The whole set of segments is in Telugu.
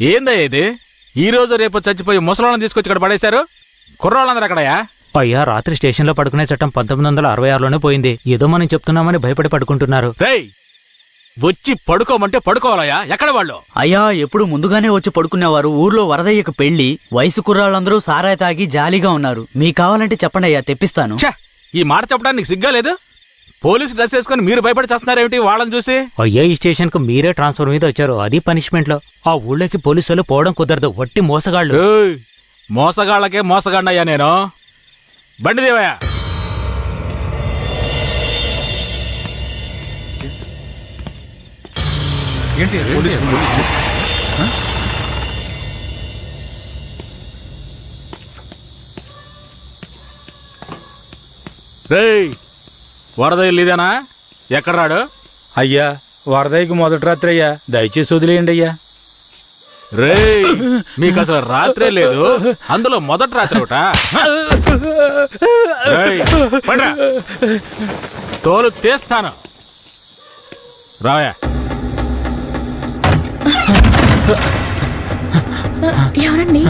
ఏందయ్య ఇది? ఈ రోజు రేపు చచ్చిపోయి ముసలాళ్ళని తీసుకొచ్చి ఇక్కడ పడేశారు? కుర్రాళ్ళందరూ ఎక్కడయ్యా? అయ్యా రాత్రి స్టేషన్లో పడుకునే చట్టం పంతొమ్మిది వందల అరవై ఆరులోనే పోయింది. ఏదో మనం చెప్తున్నామని భయపడి పడుకుంటున్నారు. రేయ్ వచ్చి పడుకోమంటే పడుకోవాలయ్యా? ఎక్కడ వాళ్ళు? అయ్యా ఎప్పుడు ముందుగానే వచ్చి పడుకునేవారు. ఊర్లో వరదయ్యకు పెళ్ళి వయసు కుర్రాళ్ళందరూ సారాయి తాగి జాలీగా ఉన్నారు. మీకు కావాలంటే చెప్పండి అయ్యా తెప్పిస్తాను. ఛ! ఈ మాట చెప్పడానికి నీకు సిగ్గా లేదు? పోలీసు డ్రెస్ వేసుకొని మీరు భయపడి చేస్తున్నారేమిటి వాళ్ళని చూసి? అయ్యా ఈ స్టేషన్కు మీరే ట్రాన్స్ఫర్ మీద వచ్చారు. అది పనిష్మెంట్లో ఆ ఊళ్ళోకి పోలీసులు పోవడం కుదరదు. వట్టి మోసగాళ్ళు. ఏయ్, మోసగాళ్ళకే మోసగాడినయ్యా నేను. బండి దేవయ్యా. రేయ్ వరద ఇల్లు ఇదేనా ఎక్కడ రాడు? అయ్యా వరదయ్యకు మొదటి రాత్రి అయ్యా. దయచేసి వదిలేయండి అయ్యా. రేయ్ మీకు అసలు రాత్రే లేదు. అందులో మొదటి రాత్రి ఒకట. తోలు తీస్తాను. రావయా ఎవరండి?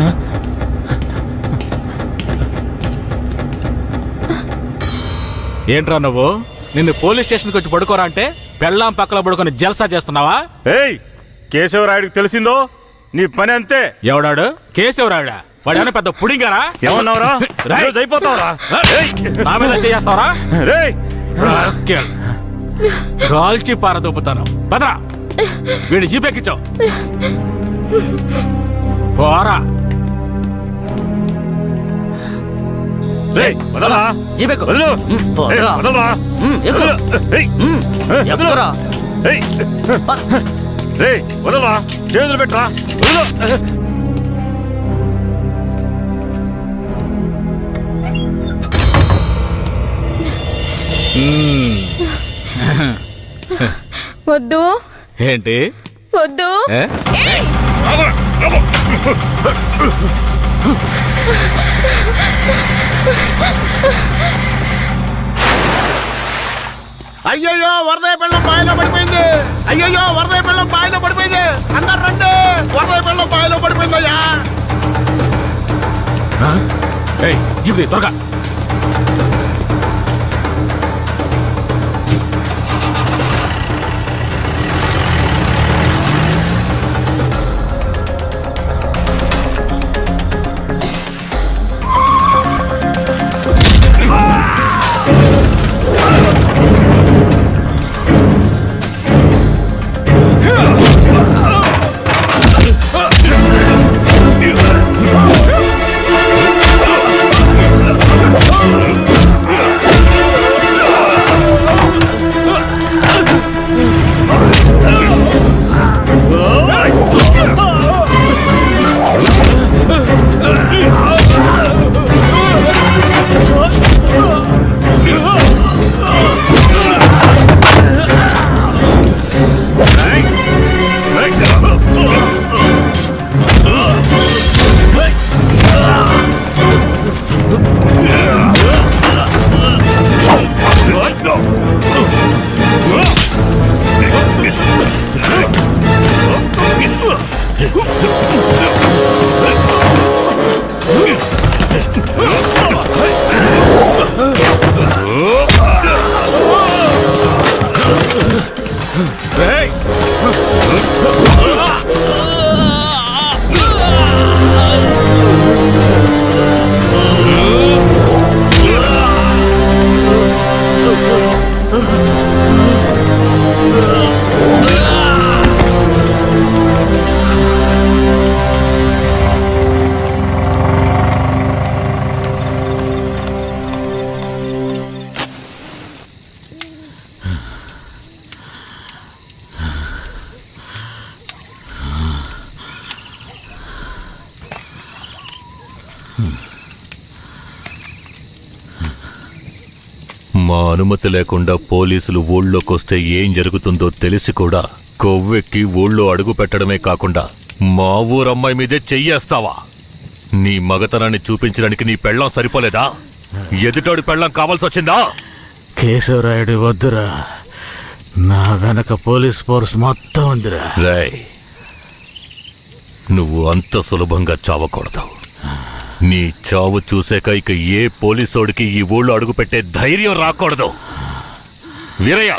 ఏంట్రా నువ్వు? నిన్ను పోలీస్ స్టేషన్కి వచ్చి పడుకోరా అంటే పెళ్ళాం పక్కల పడుకొని జల్సా చేస్తున్నావా? ఏయ్ కేశవరాయుడికి తెలిసిందో? నీ పని అంతే. ఎవడాడు? కేశవరావిడా వాడేమైనా పెద్ద పుడింగారా? ఏమన్నావురా. ఈరోజు అయిపోతావురా? నా మీద చేస్తావరా కాల్చి పారదొప్పుతాను భద్రా! వీడి జీపెక్కించావు పోరా. వదలరా. చేతులు పెట్టరా. వదలు. వద్దు. ఏంటి? వద్దు! అయ్యయ్యో వరదయ పిల్లం బాయిలో పడిపోయింది. అయ్యయ్యో వరదయ పిల్లం బాయిలో పడిపోయింది. అందరు రండి. వరదయ పిల్లం బాయిలో పడిపోయిందయ్యా. ఆ? ఏయ్ జీప్ త్వరగా. అనుమతి లేకుండా పోలీసులు ఊళ్ళోకొస్తే ఏం జరుగుతుందో తెలిసి కూడా కొవ్వెక్కి ఊళ్ళో అడుగు పెట్టడమే కాకుండా మా ఊరమ్మాయి మీదే చెయ్యేస్తావా? నీ మగతనాన్ని చూపించడానికి నీ పెళ్ళం సరిపోలేదా? ఎదుటోడి పెళ్ళం కావాల్సి వచ్చిందా కేశవరాయుడు వద్దురా. నా వెనక పోలీస్ ఫోర్స్ మొత్తం ఉందిరా. రేయ్ నువ్వు అంత సులభంగా చావకూడదు. నీ చావు చూసాక ఇక ఏ పోలీసోడికి ఈ ఊళ్ళో అడుగుపెట్టే ధైర్యం రాకూడదు. వీరయ్య!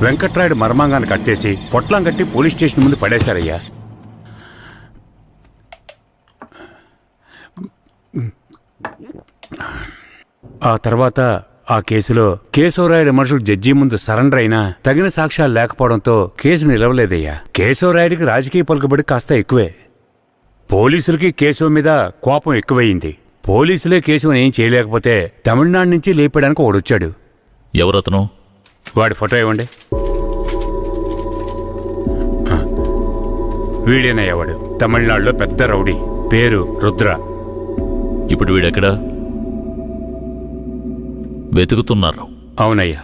వెంకట్రాయుడు మర్మాంగాన్ని కట్టేసి పొట్లం కట్టి పోలీస్ స్టేషన్ ముందు పడేశారయ్యా. ఆ తర్వాత ఆ కేసులో కేశవరాయుడు మనుషులు జడ్జి ముందు సరెండర్ అయినా తగిన సాక్ష్యాలు లేకపోవడంతో కేసు నిలవలేదయ్యా. కేశవరాయుడికి రాజకీయ పలుకుబడి కాస్త ఎక్కువే. పోలీసులకి కేశవ మీద కోపం ఎక్కువయింది పోలీసులే కేశవని ఏం చేయలేకపోతే తమిళనాడు నుంచి లేపడానికి ఒకడొచ్చాడు ఎవరతను? వాడి ఫోటో ఇవ్వండి. వీడేనయ్య వాడు. తమిళనాడులో పెద్ద రౌడీ. పేరు రుద్ర. ఇప్పుడు వీడెక్కడా? వెతుకుతున్నారు. అవునయ్యా.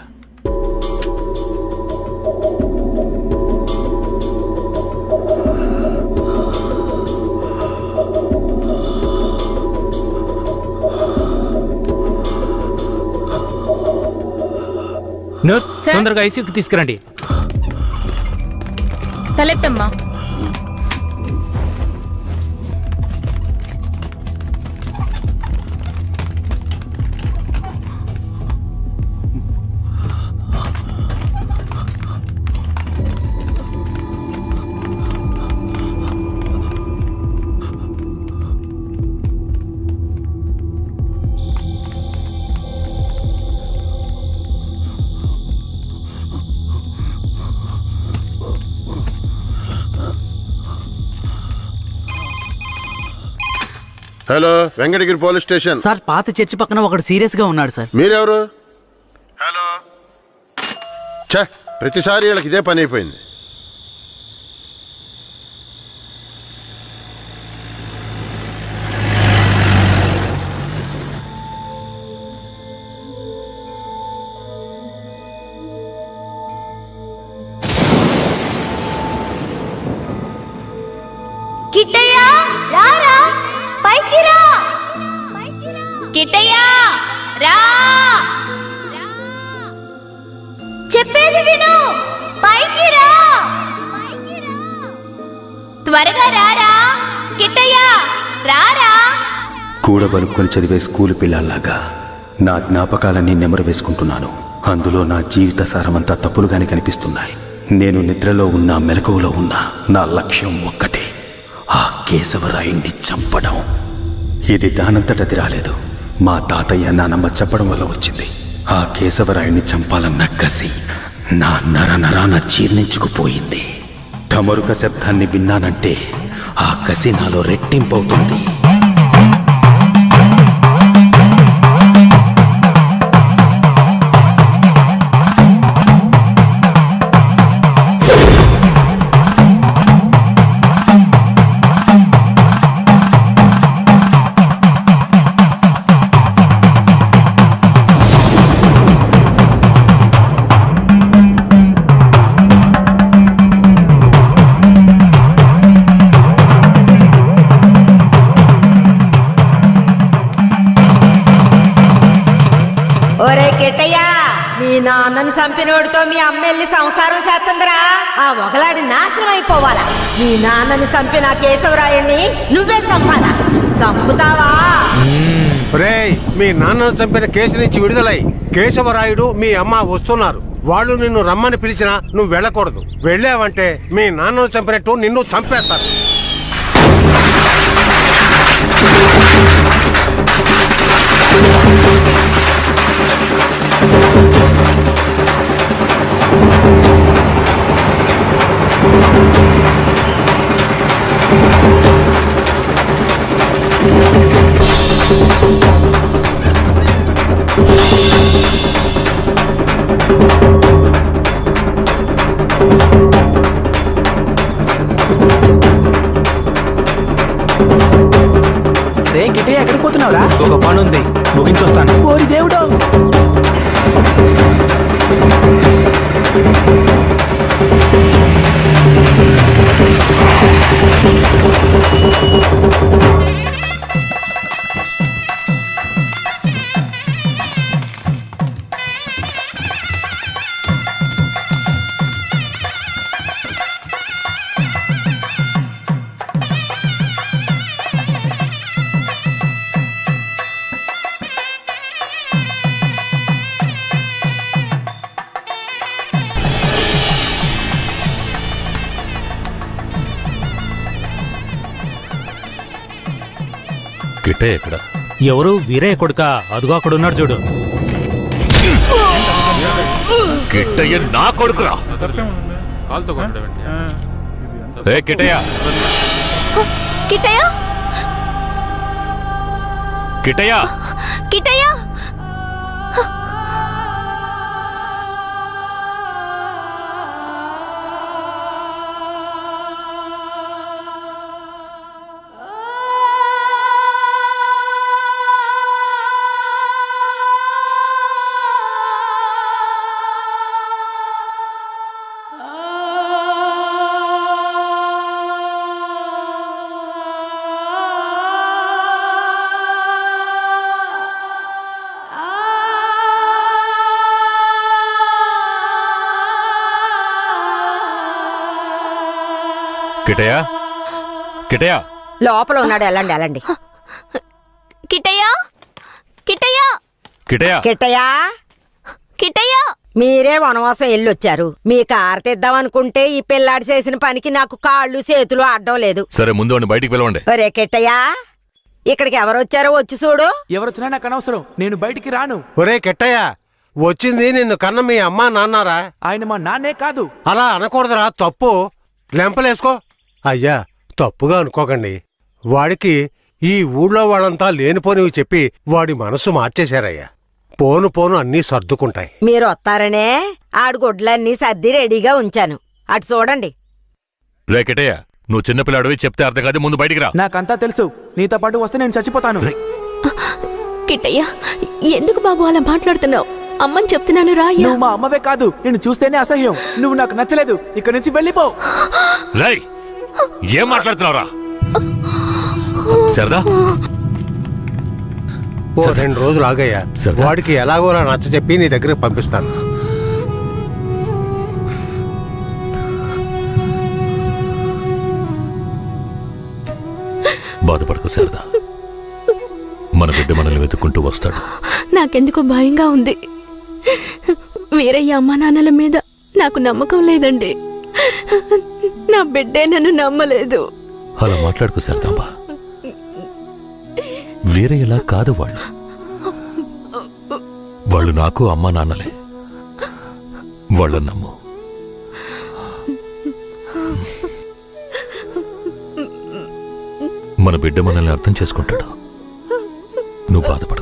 Nurse sir? తొందరగా ఐసీయూకి తీసుకురండి. తలెత్తమ్మా. Hello Venkatagiri police station. Sir పాత చర్చి పక్కన ఒకడు సీరియస్గా ఉన్నాడు సార్. మీరెవరు? హలో. ఛ ప్రతిసారి వీళ్ళకి ఇదే పని అయిపోయింది. కిట్టయ్య! రా! చెప్పేది విను! పైకి రా! త్వరగా రారా! కిట్టయ్య! రారా! కూడబలుక్కొని చదివే స్కూలు పిల్లల్లాగా నా జ్ఞాపకాలన్నీ నెమరు వేసుకుంటున్నాను. అందులో నా జీవిత సారమంతా తప్పులుగానే కనిపిస్తున్నాయి. నేను నిద్రలో ఉన్నా మెలకువలో ఉన్నా నా లక్ష్యం ఒక్కటే. ఆ కేశవరాయుణ్ణి చంపడం. ఇది దానంతటది రాలేదు. మా తాతయ్య నానమ్మ చెప్పడం వల్ల వచ్చింది. ఆ కేశవరాయుని చంపాలన్న కసి నా నర నరాన జీర్ణించుకుపోయింది. ధమరుక శబ్దాన్ని విన్నానంటే ఆ కసి నాలో రెట్టింపవుతుంది. మొగుడోడితో మీ అమ్మ వెళ్ళి సంసారం చేస్తుందిరా. ఆ ఒకలాడి నాశనం అయిపోవాలా. మీ నాన్నని చంపిన కేశవరాయుణ్ణి నువ్వే చంపాలా. చంపుతావా? మీ నాన్న చంపిన కేసు నుంచి విడుదలై కేశవరాయుడు మీ అమ్మ వస్తున్నారు. వాళ్ళు నిన్ను రమ్మని పిలిచినా నువ్వు వెళ్ళకూడదు. వెళ్ళావంటే మీ నాన్నను చంపినట్టు నిన్ను చంపేస్తారు. ఉంది కిట్టే ఎక్కడ? ఎవరు? వీరయ్య కొడుక. అదుగో అక్కడ ఉన్నాడు చూడు. కిట్టయ్య నా కొడుకురా. ఏ కిట్టయ్య. కిట్టయ్య? కిట్టయ్య. కిట్టయ్య? కిట్టయ్య కిట్టయ్య లోపల ఉన్నాడు వెళ్ళండి వెళ్ళండి. కిట్టయ్య కిట్టయ్య కిట్టయ్య కిట్టయ్యా కిట్టయ్య మీరే వనవాసం వెళ్ళొచ్చారు. మీ కారు తెద్దామనుకుంటే ఈ పిల్లాడి చేసిన పనికి నాకు కాళ్ళు చేతులు అడ్డం లేదు. సరే ముందు వాడిని బయటికి పిలవండి. ఒరే కిట్టయ్యా ఇక్కడికి ఎవరు వచ్చారో వచ్చి చూడు. ఎవరొచ్చినా నాకు అనవసరం. నేను బయటికి రాను. ఒరే కెట్టయ్య వచ్చింది నిన్ను కన్న మీ అమ్మా నాన్నారా? ఆయన మా నాన్నే కాదు. అలా అనకూడదురా తప్పు. లెంపలేసుకో. అయ్యా తప్పుగా అనుకోకండి. వాడికి ఈ ఊళ్ళో వాళ్ళంతా లేనిపోనివి చెప్పి వాడి మనసు మార్చేశారయ్యా. పోను పోను అన్నీ సర్దుకుంటాయి. మీరు వస్తారనే? ఆడు గుడ్లన్నీ సర్ది రెడీగా ఉంచాను. అటు చూడండి. రే కిట్టయ్య నువ్వు చిన్నపిల్లాడివి చెప్తే అర్థం కాదు ముందు బయటికి రా. నాకంతా తెలుసు. నీతో పాటు వస్తే నేను చచ్చిపోతాను. కిట్టయ్య ఎందుకు బాబు అలా మాట్లాడుతున్నావు? అమ్మని చెప్తున్నాను రా నువ్వు మా అమ్మవే కాదు నేను చూస్తేనే అసహ్యం. నువ్వు నాకు నచ్చలేదు. ఇక్కడి నుంచి వెళ్ళిపో. రై ఏం మాట్లాడుతున్నావురా? సరదా? ఓ రెండు రోజులు ఆగయ్యా. సరదా. వాడికి ఎలాగోలా నచ్చ చెప్పి నీ దగ్గరికి పంపిస్తాను. బాధపడకు సరదా. మన బిడ్డ మనల్ని వెతుక్కుంటూ వస్తాడు. నాకెందుకో భయంగా ఉంది. వీరయ్య అమ్మా నాన్నల మీద నాకు నమ్మకం లేదండి. నా బిడ్డే నన్ను నమ్మలేదు. అలా మాట్లాడుకు సరదాంబా వేరే ఎలా కాదు వాళ్ళు. వాళ్ళు నాకు అమ్మ నాన్నలే. వాళ్ళ నమ్ము. మన బిడ్డ మనల్ని అర్థం చేసుకుంటాడు. నువ్వు బాధపడ